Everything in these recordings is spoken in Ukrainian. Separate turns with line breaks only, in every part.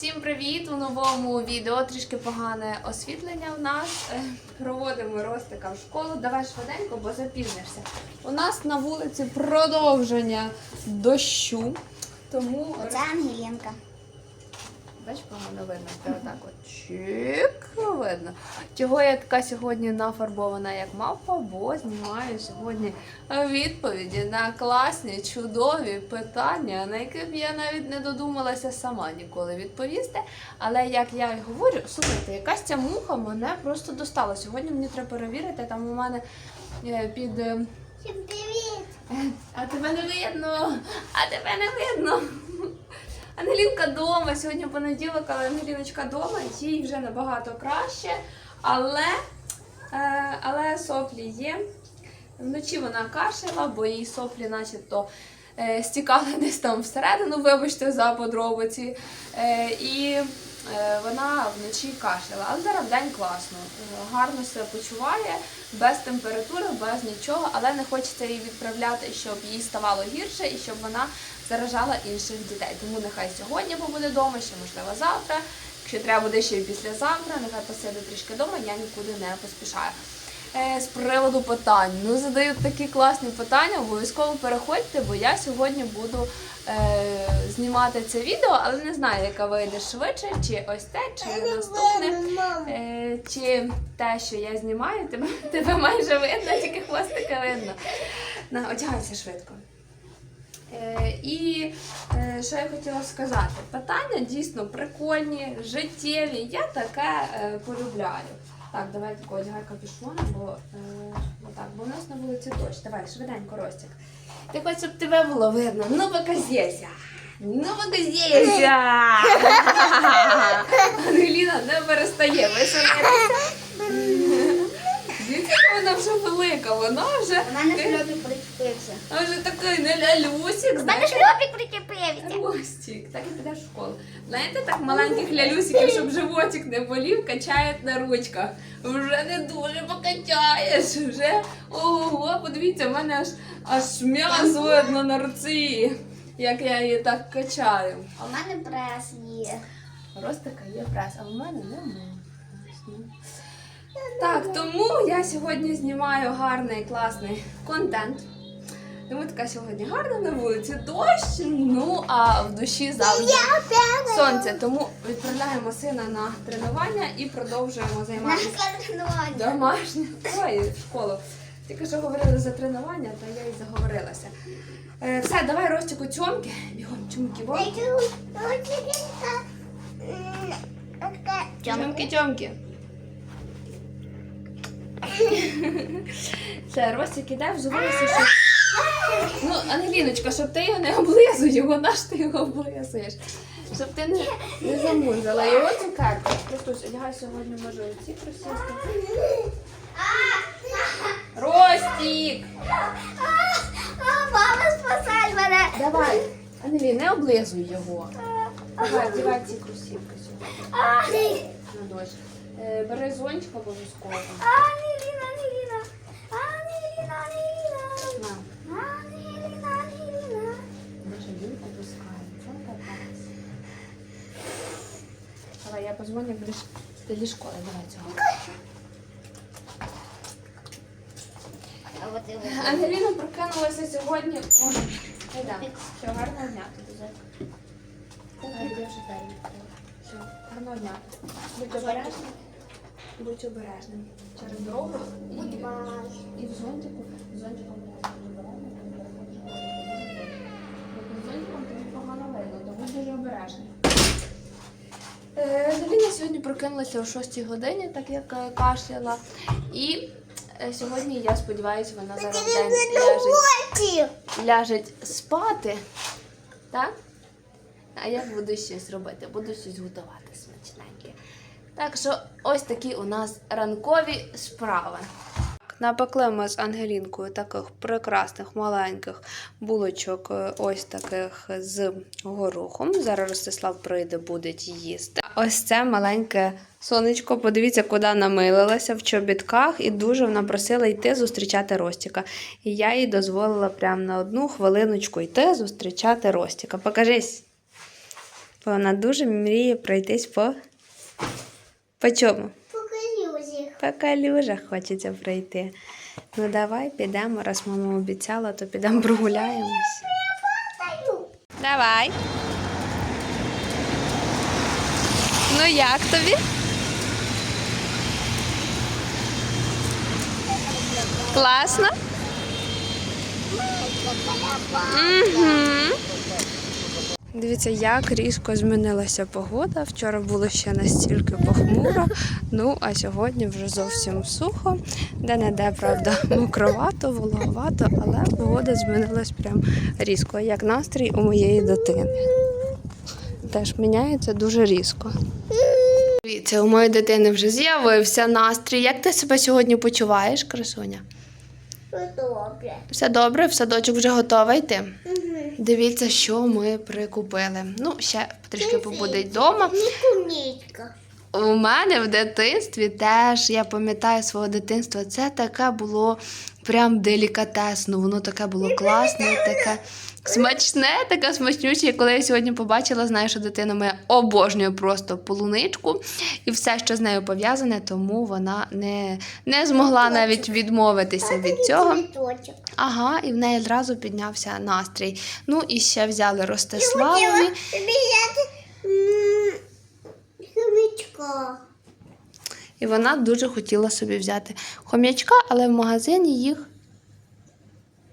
Всім привіт! У новому відео трішки погане освітлення у нас. Е, Проводимо Ростика в школу. Давай швиденько, бо запізнишся. У нас на вулиці продовження дощу. Тому
Оце Ангелінка.
Бач, погано видно. Це отак от чик видно. Чого я така сьогодні нафарбована як мавпа, бо знімаю сьогодні відповіді на класні, чудові питання, на які б я навіть не додумалася сама ніколи відповісти. Але як я й говорю, слухайте, якась ця муха мене просто достала. Сьогодні мені треба перевірити, там у мене е, під. е,
Всім привіт!
а тебе не видно! А тебе не видно! Ангелінка вдома. Сьогодні понеділок, але Ангеліночка вдома, їй вже набагато краще. Але, е, але соплі є. Вночі вона кашляла, бо її соплі начебто стікала стікали десь там всередину, вибачте, за подробиці. Е, і е, вона вночі кашляла. Але зараз день класно. Е, Гарно себе почуває, без температури, без нічого, але не хочеться її відправляти, щоб їй ставало гірше і щоб вона заражала інших дітей. Тому нехай сьогодні побуде вдома, ще можливо завтра. Якщо треба буде ще й післязавтра, нехай посиде трішки вдома, я нікуди не поспішаю. Е, з приводу питань. Ну, задають такі класні питання, обов'язково переходьте, бо я сьогодні буду е, знімати це відео, але не знаю, яка вийде швидше, чи ось те, чи наступне. Е, чи те, що я знімаю, тебе, тебе майже видно, тільки хвостика видно. На, одягайся швидко. Е, і е, що я хотіла сказати? Питання дійсно прикольні, життєві. Я таке е, полюбляю. Так, давай тако одягай капюшон, бо, е, бо так, бо у нас на вулиці дощ. Давай, швиденько, Ростик. Ти хоч, щоб тебе було видно. Ну, показєся. Ну, показєся. Ангеліна не перестає веселитися. Дивіться, вона вже велика, вона вже,
Вона не шльопик причепився.
вона вже такий не лялюсик.
У мене
знаєте,
шльопик причепився.
Ростик, так і підеш в школу. Знаєте, так маленьких лялюсиків, щоб животик не болів, качають на ручках. Вже не дуже покачаєш. Вже ого, подивіться, в мене аж аж м'ясо видно на руці, як я її так качаю.
А в мене прес є.
Ростика є прес, а в мене немає. Так, тому я сьогодні знімаю гарний класний контент. Тому така сьогодні гарна на вулиці дощ, ну а в душі завжди сонце. Тому відправляємо сина на тренування і продовжуємо займатися домашнім. Ой, в школу. Тільки що говорили за тренування, то я і заговорилася. Е, все, давай Ростику цьомки. Бігом цьомки, бо. Тьомки, тьомки. Все, Ростик іде, взувайся, що. Ну, Ангеліночка, щоб ти його не облизуй, його наш ти його облизуєш. Щоб ти не, не замурзала його цукерку. Просто одягай сьогодні може оці кросівки. Ростік!
Мама, спасай мене.
Давай. Ангелі, не облизуй його. Давай, одягай ці кросівки сьогодні. На дощ. Е, бери зонтик обов'язково.
Ангеліна, Ангеліна. Ангеліна, Ангеліна.
На.
Ангеліна, Ангеліна.
Боже, він опускає. Це капець. Давай, я позвоню, як будеш зі школи. Давай цього. Ангеліна прокинулася сьогодні. О, Йдемо. Все, гарного дня тобі зайка. Давай, вже відкрила. Все, гарного дня. Будь обережним. Будь обережним. Через дорогу і, і в зонтику. В обережним. Бо з зонтиком тобі погано видно, то будь дуже обережним. Е, Ангеліна сьогодні прокинулася о 6 годині, так як е, кашляла. І е, сьогодні, я сподіваюся, вона зараз в день ляже спати. Так? А я буду щось робити, буду щось готувати смачненьке. Так що ось такі у нас ранкові справи. Напекли ми з Ангелінкою таких прекрасних маленьких булочок, ось таких з горохом. Зараз Ростислав прийде, буде їсти. Ось це маленьке сонечко. Подивіться, куди намилилася в чобітках, і дуже вона просила йти зустрічати Ростіка. І я їй дозволила прямо на одну хвилиночку йти зустрічати Ростіка. Покажись. Бо вона дуже мріє пройтись по. По чому?
Покажи усіх.
По калюжах хочеться пройти. Ну давай підемо, раз мама обіцяла, то підемо прогуляємось. Давай. Ну як тобі? Класно? Дивіться, як різко змінилася погода. Вчора було ще настільки похмуро, ну а сьогодні вже зовсім сухо. Де-не-де, правда, мокровато, вологовато, але погода змінилась прям різко, як настрій у моєї дитини. Теж міняється дуже різко. Дивіться, у моєї дитини вже з'явився настрій. Як ти себе сьогодні почуваєш, красуня?
Все добре.
Все добре, в садочок вже готова йти.
Угу.
Дивіться, що ми прикупили. Ну, ще трішки побудуть вдома.
Мікунічка.
У мене в дитинстві теж, я пам'ятаю свого дитинства, це таке було прям делікатесно, воно таке було класне, таке смачне, таке смачнюче. І коли я сьогодні побачила, знаю, що дитина моя обожнює просто полуничку і все, що з нею пов'язане, тому вона не, не змогла навіть відмовитися від цього. Ага, і в неї одразу піднявся настрій. Ну і ще взяли Ростиславові.
Хомячка.
І вона дуже хотіла собі взяти хом'ячка, але в магазині їх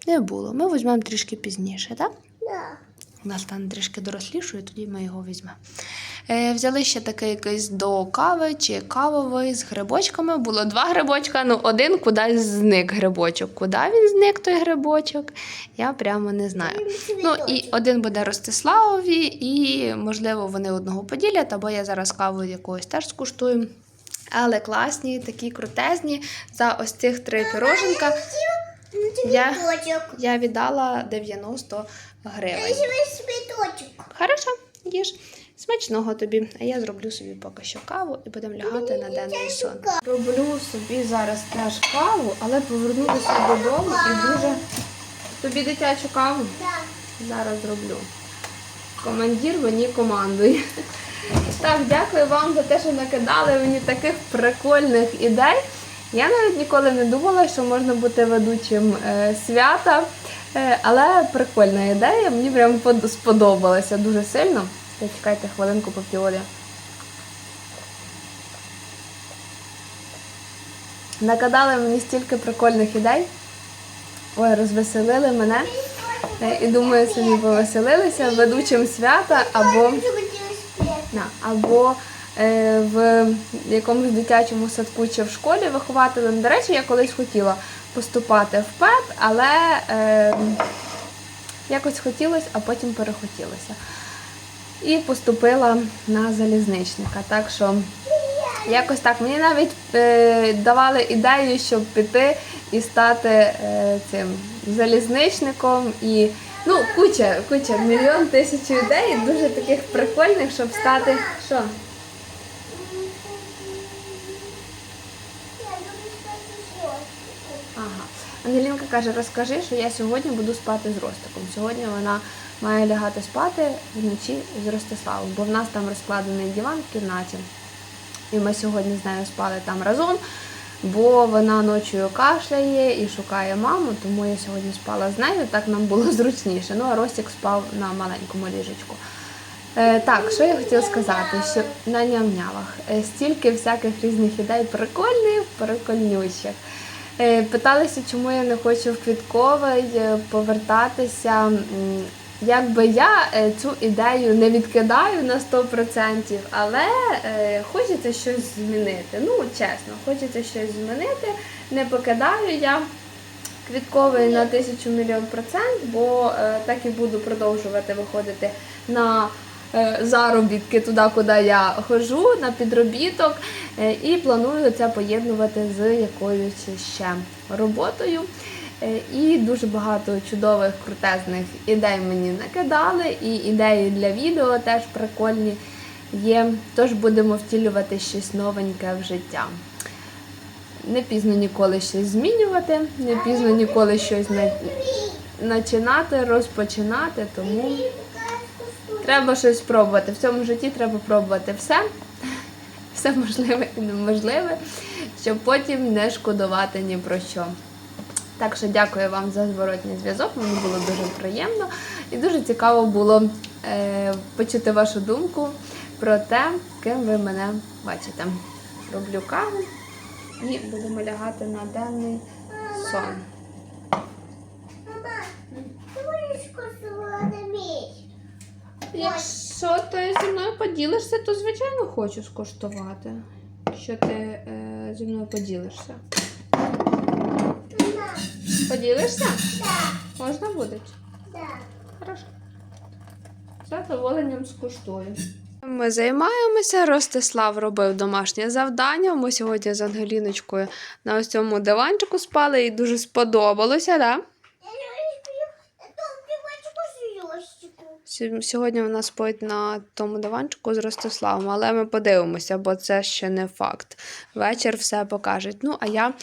не було. Ми візьмемо трішки пізніше, так?
Да.
Вона стане трішки дорослішою, тоді ми його візьмемо. Е, взяли ще такий якийсь до кави чи кавовий з грибочками. Було два грибочка, ну один кудись зник грибочок. Куди він зник той грибочок? Я прямо не знаю. Ну і один буде Ростиславові, і можливо вони одного поділять, або я зараз каву якогось теж скуштую. Але класні, такі крутезні. За ось цих три пироженка Я- я віддала 90 гривень. Хорошо, їж. Смачного тобі. А я зроблю собі поки що каву і будемо лягати на денний сон. Роблю собі зараз теж каву, але повернулася додому і дуже. Тобі дитячу каву?
Так.
Зараз зроблю. Командир мені командує. Так, дякую вам за те, що накидали мені таких прикольних ідей. Я навіть ніколи не думала, що можна бути ведучим е, свята. Е, але прикольна ідея, мені прям сподобалася дуже сильно. Чекайте хвилинку поп'ю води. Накидали мені стільки прикольних ідей. Ой, розвеселили мене. Е, І думаю, самі повеселилися ведучим свята або, або е, в якомусь дитячому садку чи в школі вихователем. До речі, я колись хотіла поступати в ПЕТ, але е, якось хотілося, а потім перехотілося. І поступила на залізничника. Так що якось так. Мені навіть е, давали ідею, щоб піти і стати е, цим залізничником. І ну, куча, куча, мільйон тисяч ідей, дуже таких прикольних, щоб стати. Що? Ангелінка каже, розкажи, що я сьогодні буду спати з Ростиком. Сьогодні вона має лягати спати вночі з Ростиславом, бо в нас там розкладений диван в кімнаті. І ми сьогодні з нею спали там разом, бо вона ночою кашляє і шукає маму, тому я сьогодні спала з нею, так нам було зручніше. Ну, а Ростик спав на маленькому ліжечку. Е, так, що я хотіла сказати, що на ням-нямах е, стільки всяких різних ідей прикольних, прикольнющих. Е, питалися, чому я не хочу в квітковий е, повертатися. Якби я е, цю ідею не відкидаю на 100%, але хочеться щось змінити. Ну, чесно, хочеться щось змінити. Не покидаю я квітковий на тисячу мільйон процент, бо так і буду продовжувати виходити на заробітки туди, куди я ходжу, на підробіток. Е, і планую це поєднувати з якоюсь ще роботою. Е, І дуже багато чудових крутезних ідей мені накидали, і ідеї для відео теж прикольні є. Тож будемо втілювати щось новеньке в життя. Не пізно ніколи щось змінювати, не пізно ніколи щось на- починати, розпочинати, тому Треба щось пробувати. В цьому житті треба пробувати все, все можливе і неможливе, щоб потім не шкодувати ні про що. Так що дякую вам за зворотній зв'язок. Мені було дуже приємно і дуже цікаво було е, почути вашу думку про те, ким ви мене бачите. Роблю каву і будемо лягати на денний сон.
Мама, ти будеш кусувати мій?
Якщо ти зі мною поділишся, то звичайно хочу скуштувати. Що ти е, зі мною поділишся? Поділишся?
так,
Можна буде?
так.
Хорошо. З задоволенням скуштую. Ми займаємося. Ростислав робив домашнє завдання. Ми сьогодні з Ангеліночкою на ось цьому диванчику спали і дуже сподобалося, так?
Я не люблю товпівочку з йостику.
Сьо- Сьогодні вона спить на тому диванчику з Ростиславом, але ми подивимося, бо це ще не факт. Вечір все покажуть. Ну, а я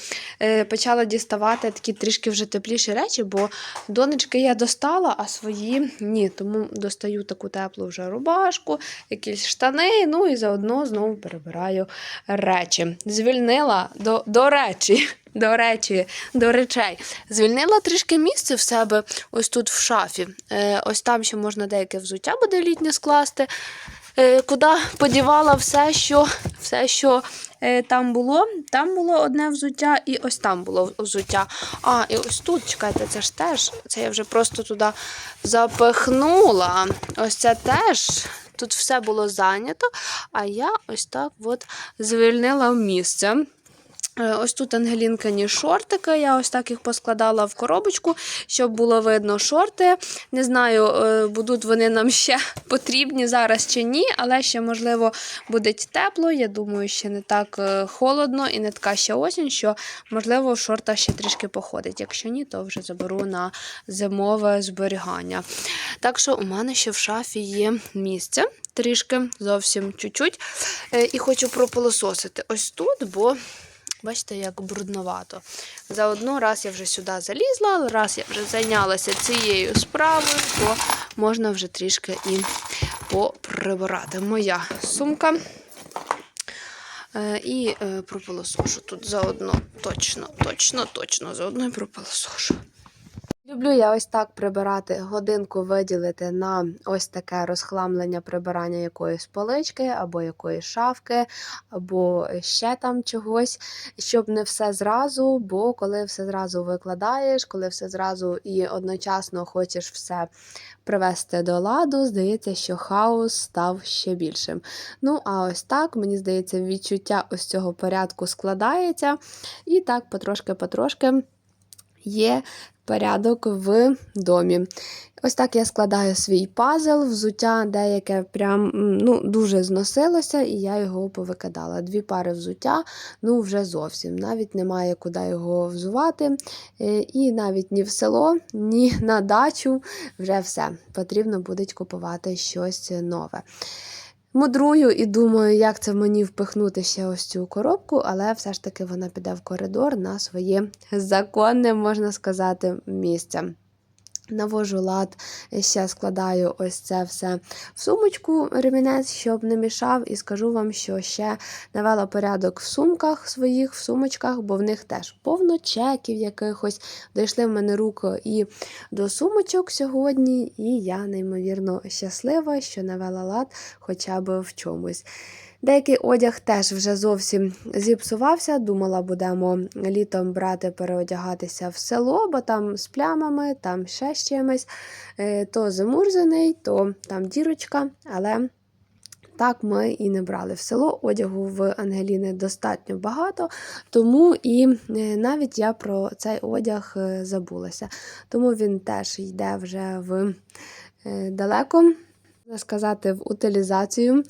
е, почала діставати такі трішки вже тепліші речі, бо донечки я достала, а свої ні. Тому достаю таку теплу вже рубашку, якісь штани, ну і заодно знову перебираю речі. Звільнила до, до речі. До речі, до речей. Звільнила трішки місце в себе ось тут в шафі. Е, ось там ще можна деяке взуття буде літнє скласти. Е, куди подівала все, що, все, що е, там було. Там було одне взуття, і ось там було взуття. А, і ось тут, чекайте, це ж теж. Це я вже просто туди запихнула. Ось це теж. Тут все було зайнято, а я ось так от звільнила місце. Е, Ось тут Ангелінкині шортики. Я ось так їх поскладала в коробочку, щоб було видно шорти. Не знаю, е, будуть вони нам ще потрібні зараз чи ні, але ще, можливо, буде тепло. Я думаю, ще не так е, холодно і не така ще осінь, що, можливо, в шортах ще трішки походить. Якщо ні, то вже заберу на зимове зберігання. Так що у мене ще в шафі є місце. Трішки, зовсім чуть-чуть. І хочу пропилососити ось тут, бо Бачите, як брудновато. Заодно раз я вже сюди залізла, раз я вже зайнялася цією справою, то можна вже трішки і поприбирати. Моя сумка. Е, І е, пропилосошу тут заодно точно, точно, точно, заодно і пропилосошу. Люблю я ось так прибирати, годинку виділити на ось таке розхламлення прибирання якоїсь полички, або якоїсь шафки, або ще там чогось, щоб не все зразу, бо коли все зразу викладаєш, коли все зразу і одночасно хочеш все привести до ладу, здається, що хаос став ще більшим. Ну, а ось так, мені здається, відчуття ось цього порядку складається, і так потрошки-потрошки є порядок в домі. Ось так я складаю свій пазл, взуття деяке прям ну, дуже зносилося, і я його повикидала. Дві пари взуття, ну вже зовсім. Навіть немає куди його взувати. Е, І навіть ні в село, ні на дачу. Вже все. Потрібно буде купувати щось нове. Мудрую і думаю, як це мені впихнути ще ось цю коробку, але все ж таки вона піде в коридор на своє законне, можна сказати, місце. Навожу лад, ще складаю ось це все в сумочку ремінець, щоб не мішав, і скажу вам, що ще навела порядок в сумках своїх, в сумочках, бо в них теж повно чеків якихось. Дійшли в мене руки і до сумочок сьогодні, і я неймовірно щаслива, що навела лад хоча б в чомусь. Деякий одяг теж вже зовсім зіпсувався. Думала, будемо літом брати, переодягатися в село, бо там з плямами, там ще з чимось. Е, То замурзаний, то там дірочка, але. Так ми і не брали в село. Одягу в Ангеліни достатньо багато, тому і е, навіть я про цей одяг е, забулася. Тому він теж йде вже в далеко, сказати, в утилізацію.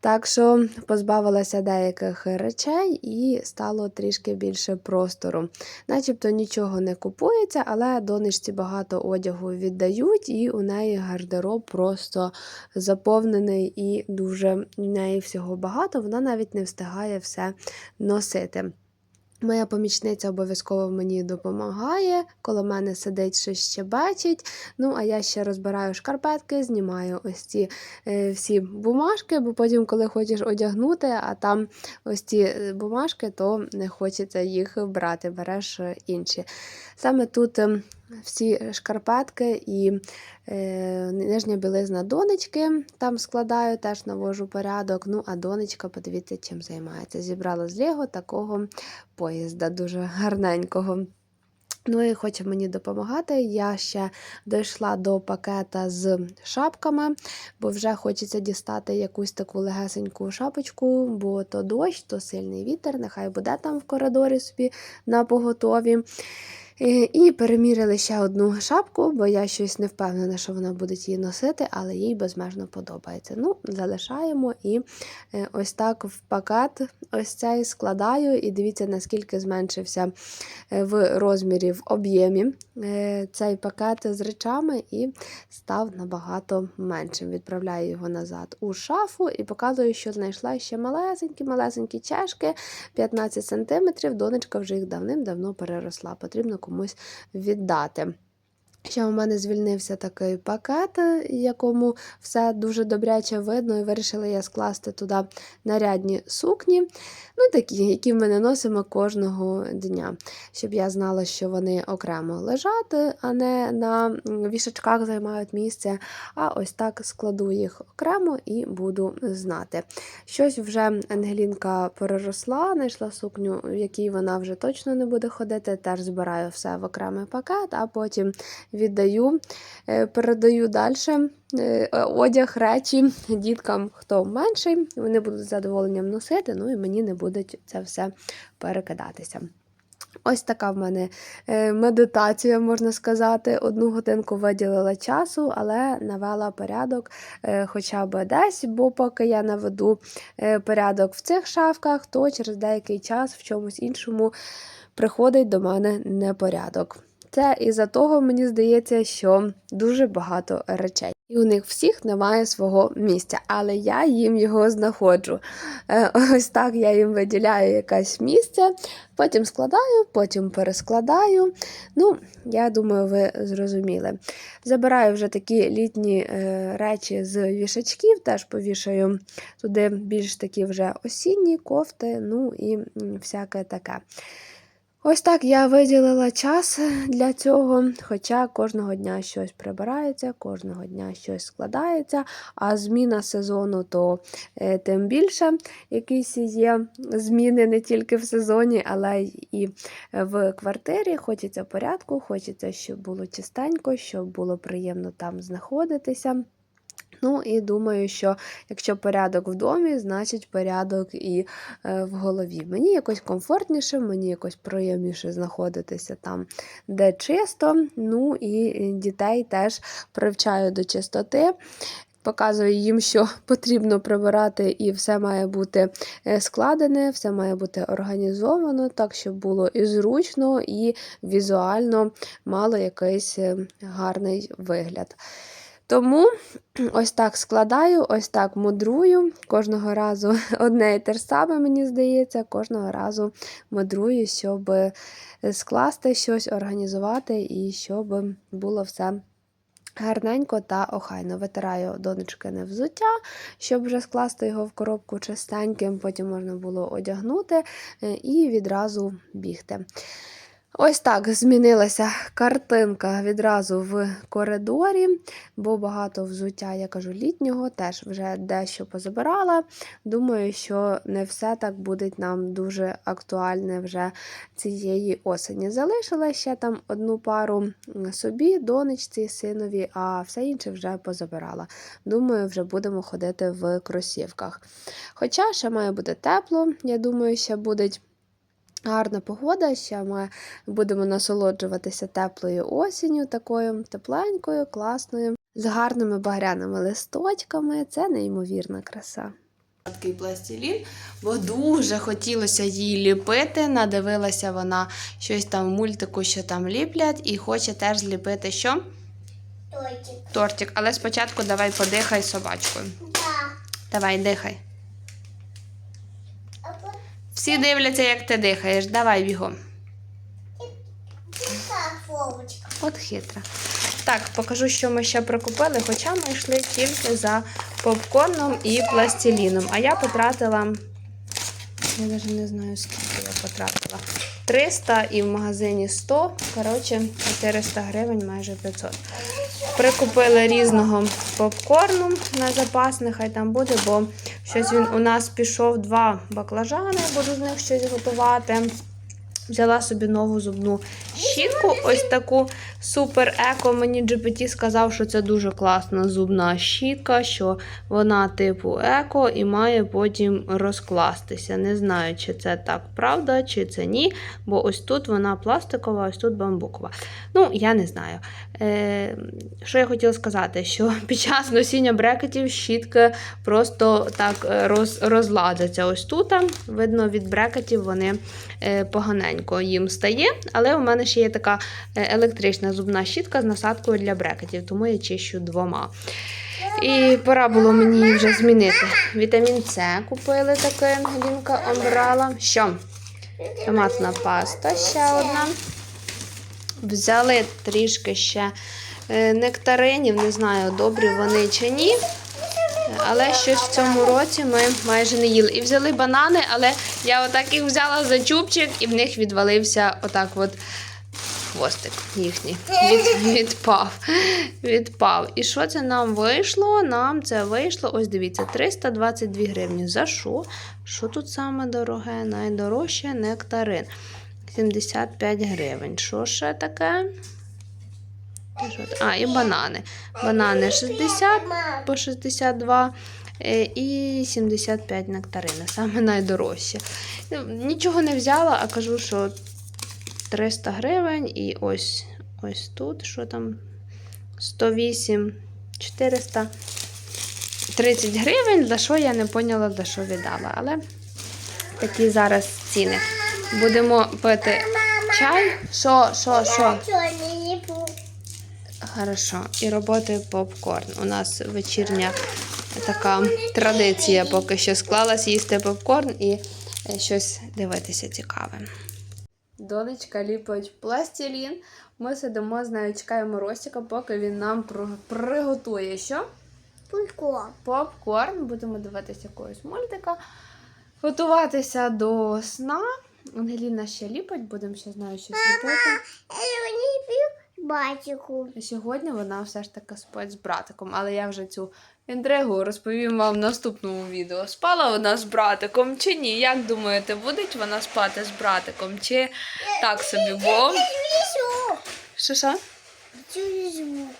Так що позбавилася деяких речей і стало трішки більше простору. Начебто нічого не купується, але донечці багато одягу віддають, і у неї гардероб просто заповнений і дуже в неї всього багато. Вона навіть не встигає все носити. Моя помічниця обов'язково мені допомагає, коло мене сидить щось щебечить. Ну, а я ще розбираю шкарпетки, знімаю ось ці е, всі бумажки, бо потім, коли хочеш одягнути, а там ось ці е, бумажки, то не хочеться їх брати, береш е, інші. Саме тут ем, всі шкарпетки і е, нижня білизна донечки там складаю, теж навожу порядок. Ну, а донечка, подивіться, чим займається. Зібрала з Лего такого поїзда, дуже гарненького. Ну і хоче мені допомагати. Я ще дійшла до пакета з шапками, бо вже хочеться дістати якусь таку легесеньку шапочку, бо то дощ, то сильний вітер, нехай буде там в коридорі собі на поготові. Е, І переміряли ще одну шапку, бо я щось не впевнена, що вона буде її носити, але їй безмежно подобається. Ну, залишаємо і е, ось так в пакет ось цей складаю. І дивіться, наскільки зменшився е, в розмірі, в об'ємі цей пакет з речами і став набагато меншим. Відправляю його назад у шафу і показую, що знайшла ще малесенькі-малесенькі чешки 15 см. Донечка вже їх давним-давно переросла. Потрібно комусь віддати. Ще у мене звільнився такий пакет, е, якому все дуже добряче видно, і вирішила я скласти туди нарядні сукні, ну такі, які ми не носимо кожного дня, щоб я знала, що вони окремо лежать, а не на вішачках займають місце. А ось так складу їх окремо і буду знати. Щось вже Ангелінка переросла, знайшла сукню, в якій вона вже точно не буде ходити. Теж збираю все в окремий пакет, а потім віддаю, е, передаю далі одяг, речі діткам, хто менший. Вони будуть з задоволенням носити, ну і мені не буде це все перекидатися. Ось така в мене е, медитація, можна сказати. Одну годинку виділила часу, але навела порядок е, хоча б десь, бо поки я наведу е, порядок в цих шафках, то через деякий час в чомусь іншому приходить до мене непорядок. Це із-за того, мені здається, що дуже багато речей. І у них всіх немає свого місця, але я їм його знаходжу. Е, Ось так я їм виділяю якесь місце, потім складаю, потім перескладаю. Ну, я думаю, ви зрозуміли. Забираю вже такі літні е, речі з вішачків, теж повішаю туди більш такі вже осінні кофти, ну і всяке таке. Ось так я виділила час для цього, хоча кожного дня щось прибирається, кожного дня щось складається, а зміна сезону то е, тим більше якісь є зміни не тільки в сезоні, але і в квартирі. Хочеться порядку, хочеться, щоб було чистенько, щоб було приємно там знаходитися. Ну і думаю, що якщо порядок в домі, значить порядок і е, в голові. Мені якось комфортніше, мені якось приємніше знаходитися там, де чисто. Ну і дітей теж привчаю до чистоти. Показую їм, що потрібно прибирати, і все має бути е, складене, все має бути організовано, так, щоб було і зручно, і візуально мало якийсь е, гарний вигляд. Тому ось так складаю, ось так мудрую. Кожного разу одне і те ж саме, мені здається, кожного разу мудрую, щоб е, скласти щось, організувати і щоб було все. Гарненько та охайно витираю донечкине взуття, щоб вже скласти його в коробку чистеньким, потім можна було одягнути е, і відразу бігти. Ось так змінилася картинка відразу в коридорі, бо багато взуття, я кажу, літнього теж вже дещо позабирала. Думаю, що не все так буде нам дуже актуальне вже цієї осені. Залишила ще там одну пару собі, донечці, синові, а все інше вже позабирала. Думаю, вже будемо ходити в кросівках. Хоча ще має бути тепло, я думаю, ще будуть. Гарна погода, ще ми будемо насолоджуватися теплою осінню, такою тепленькою, класною, з гарними багряними листочками. Це неймовірна краса. Такий пластилін, бо дуже хотілося її ліпити. Надивилася вона щось там в мультику, що там ліплять, і хоче теж зліпити що?
Тортик.
Тортик. Але спочатку давай подихай собачкою.
Да.
Давай, дихай. Всі дивляться, як ти дихаєш. Давай бігом. От хитра. Так, покажу, що ми ще прикупили, хоча ми йшли тільки за попкорном і пластиліном. А я потратила, я навіть не знаю, скільки я потратила. 300 і в магазині 100. Коротше, 400 гривень, майже 500. Прикупили різного попкорну на запас, нехай там буде, бо щось він у нас пішов два баклажани, буду з них щось готувати. Взяла собі нову зубну щітку, ось таку супер еко. Мені GPT сказав, що це дуже класна зубна щітка, що вона типу еко і має потім розкластися. Не знаю, чи це так правда, чи це ні. Бо ось тут вона пластикова, ось тут бамбукова. Ну, я не знаю. Е, що я хотіла сказати, що під час носіння брекетів щітки просто так е, роз, розладяться. Ось тут, видно, від брекетів вони е, поганенько їм стає. Але у мене ще є така е, електрична зубна щітка з насадкою для брекетів, тому я чищу двома. І пора було мені вже змінити. Вітамін С купили такий Ангелінка обрала. Що? Томатна паста ще одна. Взяли трішки ще е, нектаринів, не знаю, добрі вони чи ні. Але щось в цьому році ми майже не їли. І взяли банани, але я отак їх взяла за чубчик, і в них відвалився отак от хвостик їхній. Від, відпав. відпав. І що це нам вийшло? Нам це вийшло, ось дивіться, 322 гривні. За що? Що тут саме дороге? Найдорожче нектарин. 75 гривень. Що ще таке? А, і банани. Банани 60 по 62 е, і 75 нектарини. Саме найдорожче. Ну, Нічого не взяла, а кажу, що 300 гривень і ось ось тут, що там 108, 430 гривень, за що я не поняла, за що віддала. Але такі зараз ціни. Будемо пити чай. Що, що, що? Хорошо. І роботи попкорн. У нас вечірня така традиція поки що склалась їсти попкорн і е, щось дивитися цікаве. Донечка ліпить пластилін. Ми сидимо з нею, чекаємо Ростіка, поки він нам приготує що?
Пулько.
Попкорн. Будемо дивитися якогось мультика, готуватися до сна. Ангеліна ще ліпить, будемо ще з нею щось ліпити.
Батику.
Сьогодні вона все ж таки спить з братиком, але я вже цю інтригу розповім вам в наступному відео. Спала вона з братиком чи ні? Як думаєте, буде вона спати з братиком? Чи так собі? Бо що що?
Чую звук.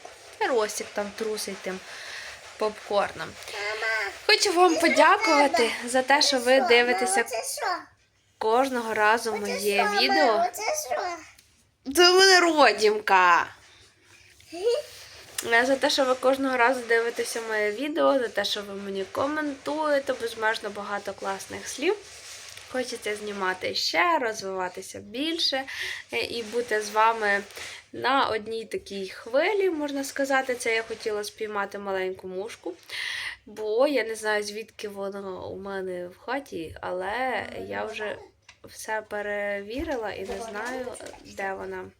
Ростик там трусить тим попкорном. Хочу вам подякувати за те, що ви дивитеся кожного разу моє відео.
Це
в мене родімка. За те, що ви кожного разу дивитеся моє відео, за те, що ви мені коментуєте, безмежно багато класних слів. Хочеться знімати ще, розвиватися більше е, і бути з вами на одній такій хвилі, можна сказати. Це я хотіла спіймати маленьку мушку, бо я не знаю, звідки вона у мене в хаті, але я вже все перевірила і не знаю, де вона.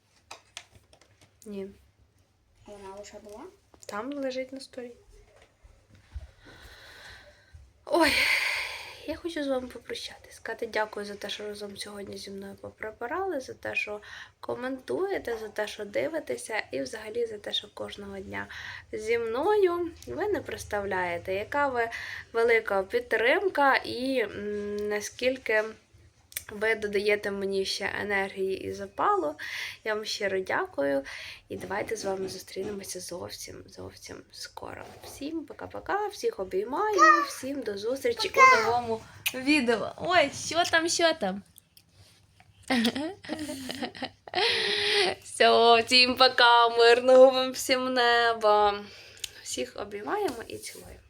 Ні.
Вона вже була?
Там лежить на столі. Ой, я хочу з вами попрощатися. Сказати дякую за те, що разом сьогодні зі мною поприбирали, за те, що коментуєте, за те, що дивитеся, і взагалі за те, що кожного дня зі мною ви не представляєте, яка ви велика підтримка і наскільки. Ви додаєте мені ще енергії і запалу. Я вам щиро дякую. І давайте з вами зустрінемося зовсім зовсім скоро. Всім пока-пока, всіх обіймаю, всім до зустрічі у новому відео. Ой, що там, що там? Все, всім пока, мирного вам всім неба. Всіх обіймаємо і цілуємо.